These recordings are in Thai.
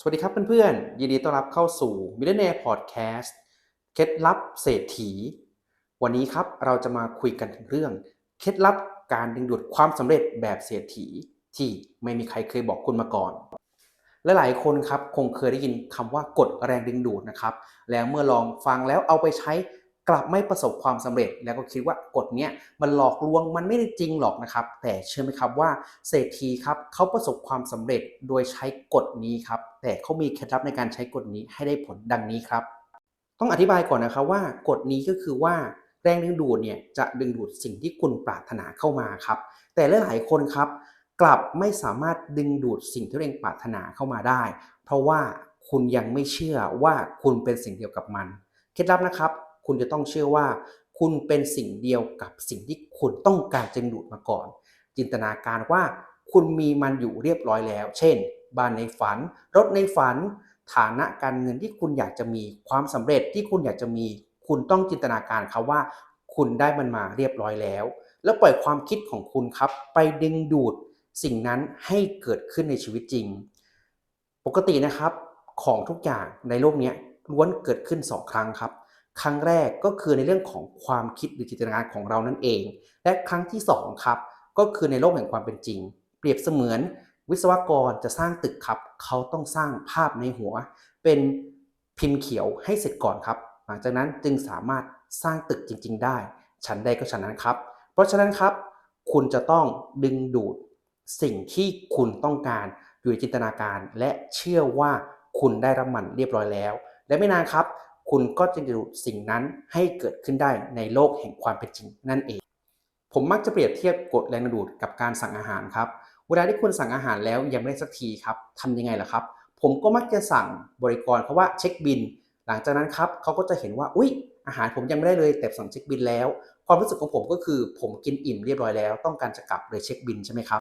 สวัสดีครับเพื่อนๆ ยินดีต้อนรับเข้าสู่ m i l l i o n a i r e Podcast เคล็ดลับเศรษฐี วันนี้ครับเราจะมาคุยกันถึงเรื่อง เคล็ดลับการดึงดูดความสำเร็จแบบเศรษฐี ที่ไม่มีใครเคยบอกคุณมาก่อน และหลายคนครับคงเคยได้ยินคำว่ากฎแรงดึงดูดนะครับ แล้วเมื่อลองฟังแล้วเอาไปใช้ กลับไม่ประสบความสำเร็จ แล้วก็คิดว่ากฎเนี้ยมันหลอกลวงมันไม่ได้จริงหรอกนะครับ แต่เชื่อไหมครับว่าเศรษฐีครับเขาประสบความสำเร็จโดยใช้กฎนี้ครับแต่เขามีเคล็ดลับในการใช้กฎนี้ให้ได้ผลดังนี้ครับ ต้องอธิบายก่อนนะครับว่ากฎนี้ก็คือว่าแรงดึงดูดเนี่ยจะดึงดูดสิ่งที่คุณปรารถนาเข้ามาครับ แต่หลายคนครับ กลับไม่สามารถดึงดูดสิ่งที่ตัวเองปรารถนาเข้ามาได้ เพราะว่าคุณยังไม่เชื่อว่าคุณเป็นสิ่งเดียวกับมัน เคล็ดลับนะครับ คุณจะต้องเชื่อว่า คุณเป็นสิ่งเดียวกับสิ่งที่คุณต้องการจึงดูดมาก่อน จินตนาการว่าคุณมีมันอยู่เรียบร้อยแล้ว เช่น บ้านในฝัน รถในฝัน ฐานะการเงินที่คุณอยากจะมีความสำเร็จที่คุณอยากจะมี คุณต้องจินตนาการครับว่า คุณได้มันมาเรียบร้อยแล้ว แล้วปล่อยความคิดของคุณครับไปดึงดูดสิ่งนั้นให้เกิดขึ้นในชีวิตจริง ปกตินะครับของทุกอย่างในโลกนี้ล้วนเกิดขึ้น 2 ครั้งครับ ครั้งแรกก็คือในเรื่องของความคิดหรือจินตนาการของเรานั่นเอง และครั้งที่2ครับก็คือในโลกแห่งความเป็นจริง เปรียบเสมือนวิศวกรจะสร้างตึกครับเขาต้องสร้างภาพในหัว เป็นพิมพ์เขียวให้เสร็จก่อนครับ หลังจากนั้นจึงสามารถสร้างตึกจริง ๆ ได้ฉันใดก็ฉันนั้นครับ เพราะฉะนั้นครับ คุณจะต้องดึงดูดสิ่งที่คุณต้องการอยู่ในจินตนาการ และเชื่อว่าคุณได้รับมันเรียบร้อยแล้ว และไม่นานครับ คุณก็จะดูดสิ่งนั้นให้เกิดขึ้นได้ในโลกแห่งความเป็นจริงนั่นเอง ผมมักจะเปรียบเทียบกฎแรงดึงดูดกับการสั่งอาหารครับ เวลาที่คุณสั่งอาหารแล้วยังไม่ได้สักทีครับทำยังไงล่ะครับ ผมก็มักจะสั่งบริกรเขาว่าเช็คบิน หลังจากนั้นครับเขาก็จะเห็นว่า อุ๊ย อาหารผมยังไม่ได้เลยแต่สั่งเช็คบินแล้ว ความรู้สึกของผมก็คือผมกินอิ่มเรียบร้อยแล้ว ต้องการจะกลับเลยเช็คบินใช่ไหมครับ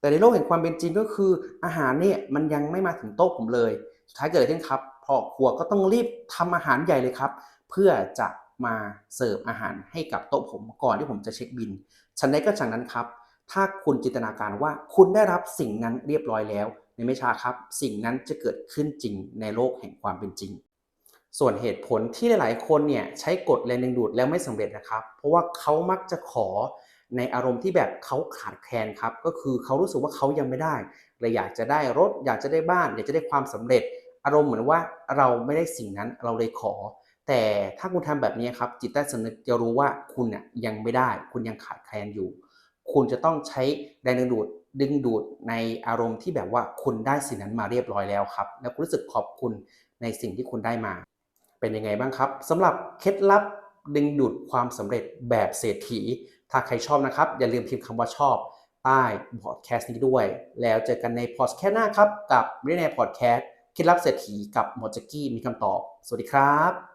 แต่ในโลกแห่งความเป็นจริงก็คือ อาหารเนี่ยมันยังไม่มาถึงโต๊ะผมเลย สุดท้ายเกิดอะไรขึ้นครับ พ่อครัวก็ต้องรีบทำอาหารใหญ่เลยครับ เพื่อจะมาเสิร์ฟอาหารให้กับโต๊ะผมก่อนที่ผมจะเช็คบินฉันได้ก็ฉันนั้นครับ ถ้าคุณจินตนาการว่าคุณได้รับสิ่งนั้นเรียบร้อยแล้วในไม่ช้าครับ สิ่งนั้นจะเกิดขึ้นจริงในโลกแห่งความเป็นจริง ส่วนเหตุผลที่หลายๆ คนเนี่ยใช้กฎแรงดึงดูดแล้วไม่สำเร็จนะครับ เพราะว่าเขามักจะขอในอารมณ์ที่แบบเขาขาดแคลนครับ ก็คือเขารู้สึกว่าเขายังไม่ได้เลยอยากจะได้รถ อยากจะได้บ้าน อยากจะได้ความสำเร็จ อารมณ์เหมือนว่าเราไม่ได้สิ่งนั้นเราเลยขอ แต่ถ้าคุณทำแบบนี้ครับ จิตใต้สำนึกจะรู้ว่าคุณน่ยยังไม่ได้ คุณยังขาดแคลนอยู่ คุณจะต้องใช้แรงดึงดูดดึงดูดในอารมณ์ที่แบบว่าคุณได้สิ่งนั้นมาเรียบร้อยแล้วครับ แล้วคุณรู้สึกขอบคุณในสิ่งที่คุณได้มา เป็นยังไงบ้างครับสำหรับเคล็ดลับดึงดูดความสำเร็จแบบเศรษฐี ถ้าใครชอบนะครับ อย่าลืมพิมพ์คำว่าชอบใต้พอดแคสต์นี้ด้วย แล้วเจอกันในพอดแคสต์หน้าครับ กับเรื่องในพอดแคสต์ เคล็ดลับเศรษฐีกับหมอจักกี้มีคำตอบ สวัสดีครับ